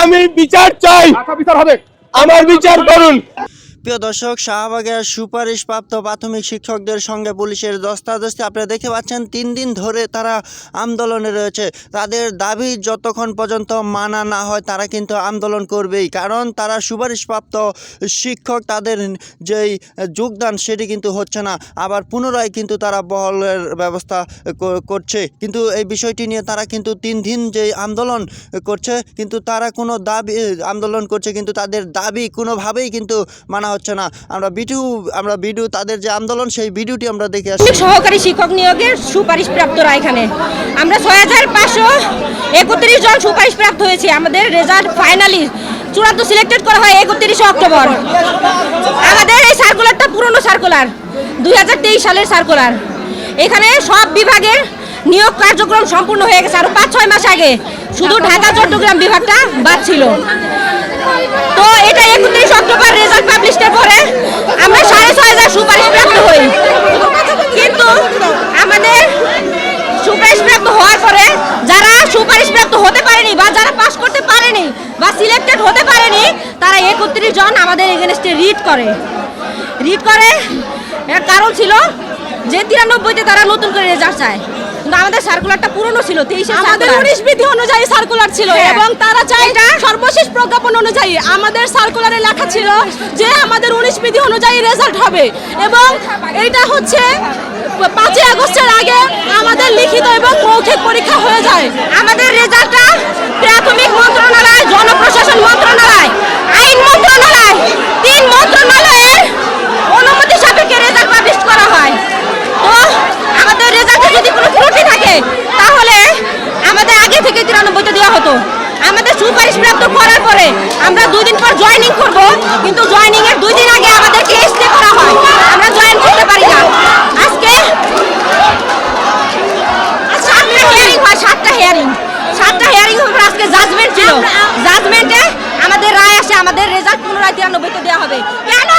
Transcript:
আমি বিচার চাই। হবে আমার বিচার করুন। প্রিয় দর্শক, শাহবাগের সুপারিশপ্রাপ্ত প্রাথমিক শিক্ষকদের সঙ্গে পুলিশের দস্তাদস্তি। আপনারা দেখতে পাচ্ছেন, তিন দিন ধরে তারা আন্দোলনে রয়েছে। তাদের দাবি, যতক্ষণ পর্যন্ত মানা না হয়, তারা কিন্তু আন্দোলন করবেই। কারণ তারা সুপারিশপ্রাপ্ত শিক্ষক, তাদের যেই যোগদান, সেটি কিন্তু হচ্ছে না। আবার পুনরায় কিন্তু তারা বহলের ব্যবস্থা করছে। কিন্তু এই বিষয়টি নিয়ে তারা কিন্তু তিন দিন যে আন্দোলন করছে, কিন্তু তারা কোনো দাবি আন্দোলন করছে, কিন্তু তাদের দাবি কোনোভাবেই কিন্তু মানা হচ্ছে না। আমরা ভিডিও আমরা ভিডিও তাদের যে আন্দোলন, সেই ভিডিওটি আমরা দেখে আসছি সহকারী শিক্ষক নিয়োগের সুপারিশ প্রাপ্তরা এখানে। আমরা ছয় হাজার পাঁচশো একত্রিশ জন সুপারিশ প্রাপ্ত হয়েছে। আমাদের রেজাল্ট ফাইনালি চূড়ান্ত সিলেক্টেড করা হয় একত্রিশে অক্টোবর। আমাদের এই সার্কুলারটা পুরনো সার্কুলার, দুই হাজার তেইশ সালের সার্কুলার। এখানে সব বিভাগের নিয়োগ কার্যক্রম সম্পূর্ণ হয়ে গেছে। আরও পাঁচ ছয় মাস আগে শুধু ঢাকা, চট্টগ্রাম বিভাগটা বাদ ছিল। তো এটা একত্রিশ অক্টোবর রেজাল্ট পাবলিশের পরে আমরা সাড়ে ছয় হাজার সুপারিশ প্রাপ্ত হই। কিন্তু আমাদের সুপারিশ প্রাপ্ত হওয়ার পরে যারা সুপারিশ প্রাপ্ত হতে পারেনি বা যারা পাশ করতে পারেনি বা সিলেক্টেড হতে পারেনি, তারা একত্রিশ জন আমাদের এগেনস্টে রিড করে। রিড করে, এর কারণ ছিল যে তিরানব্বইতে তারা নতুন করে রেজাল্ট চায়। কিন্তু আমাদের সার্কুলারটা পুরনো ছিল তেইশে আমাদের উনিশ বিধি অনুযায়ী সার্কুলার ছিল হ্যাঁ। এবং তারা চাই সর্বশেষ প্রজ্ঞাপন অনুযায়ী আমাদের সার্কুলারে লেখা ছিল যে আমাদের উনিশ বিধি অনুযায়ী রেজাল্ট হবে। এবং এটা হচ্ছে পাঁচই আগস্টের আগে আমাদের লিখিত এবং মৌখিক পরীক্ষা হয়ে যায়। আমাদের রেজাল্টটা প্রাথমিক মন্ত্রণালয় জনপ্রশাসন মন্ত্রণালয় আইন মন্ত্রণালয় তিন মন্ত্রণালয়ের অনুমতি সাপেক্ষে রেজাল্ট পাবলিশ করা হয় তো আমাদের রেজাল্টে যদি কোনো ত্রুটি থাকে তাহলে আমাদের আগে থেকে তিরানব্বইতে দেওয়া হতো আমাদের সুপারিশ পরে আমরা দুই দিন পর জয়নিং করব কিন্তু জয়নিং এর দুই দিন আগে আমাদেরকে এসতে করা হয়। আমরা জয়েন করতে পারি না। আজকে সাতটা হিয়ারিং হয় সাতটা হিয়ারিং সাতটা হিয়ারিং হবে আজকে জাজমেন্ট ছিল। জাজমেন্টে আমাদের রায় আসে আমাদের রেজাল্ট পুনরায় তিরানব্বইতে দেওয়া হবে। কেন